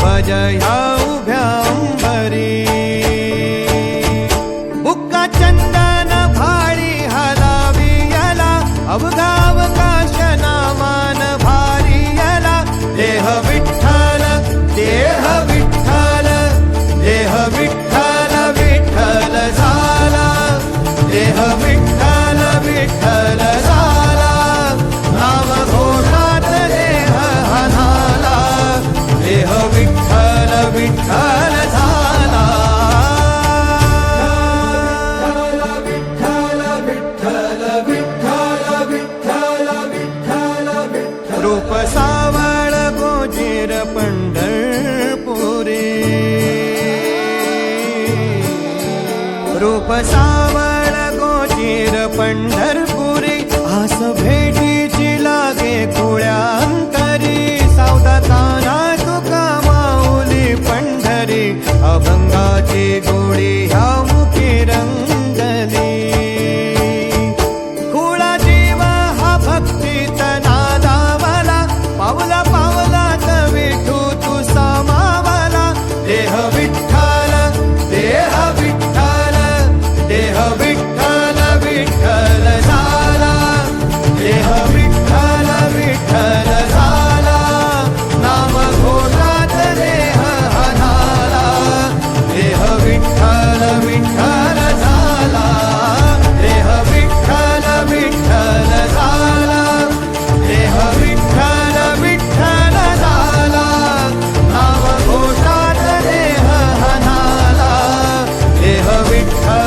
ফজয়া रूप सावळ गोजेर पंढरपुरी. रूप सावळ गोजेर पंढरपुरी. आस भेटीची लागे कोळ